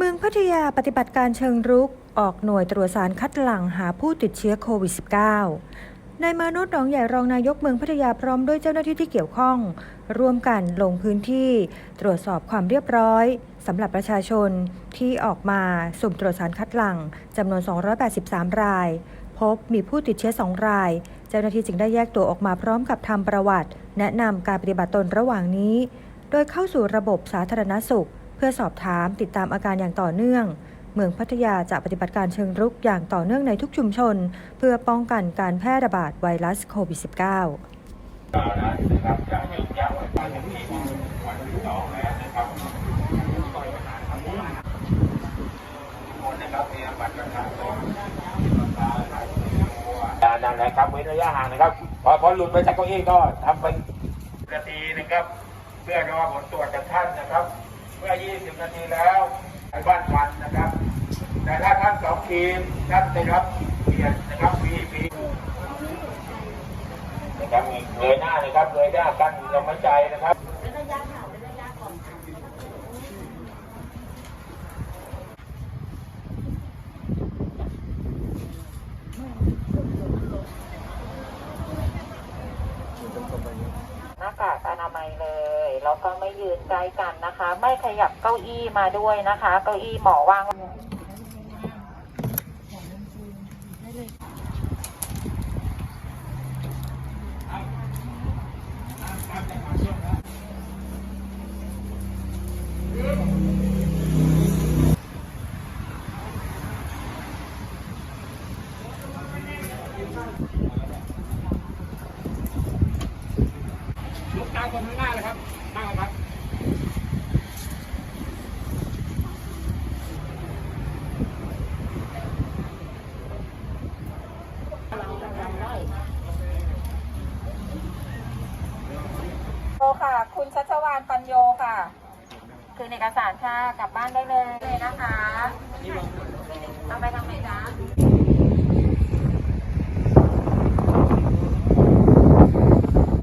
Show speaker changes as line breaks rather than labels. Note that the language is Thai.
เมืองพัทยาปฏิบัติการเชิงรุก ออกหน่วยตรวจสารคัดหลั่งหาผู้ติดเชื้อโควิด -19 นายมานุษย์หนองใหญ่รองนายกเมืองพัทยาพร้อมด้วยเจ้าหน้าที่ที่เกี่ยวข้อง ร่วมกันลงพื้นที่ตรวจสอบความเรียบร้อยสำหรับประชาชนที่ออกมาสุ่มตรวจสารคัดหลั่งจำนวน 283 ราย พบมีผู้ติดเชื้อ 2 ราย เจ้าหน้าที่จึงได้แยกตัวออกมาพร้อมกับทำประวัติ แนะนำการปฏิบัติตนระหว่างนี้ โดยเข้าสู่ระบบสาธารณสุข เพื่อสอบถามติดตามอาการอย่างต่อเนื่อง เมืองพัทยาจะปฏิบัติการเชิงรุกอย่างต่อเนื่องในทุกชุมชน เพื่อป้องกันการแพร่ระบาดไวรัสโควิด -19
นั่นแหละครับเว้นระยะห่างนะครับ พอพอหลุดไปจากเก้าอี้ก็ทำเป็นนาทีนะครับ เพื่อรอผลตรวจจากท่านนะครับ เมื่อ 20 นาทีแล้วไปบ้านฟันนะครับ แต่ถ้าท่านสองทีมท่านได้รับเปลี่ยนนะครับฟรีฟรีนะครับเงยหน้านะครับเงยหน้ากันลมหายใจนะครับ
หน้ากากอนามัยเลย แล้วก็ไม่ยืนใกล้กันนะคะ ไม่ขยับเก้าอี้มาด้วยนะคะ เก้าอี้หมอวาง
ลุกตาม คนข้างหน้าเลยครับตั้งครับ
โอค่ะ คุณชัชวานปัญโยค่ะ คือเอกสารค่ะ กลับบ้านได้เลยเลยนะคะ เอาไปทางไหนจ๊ะ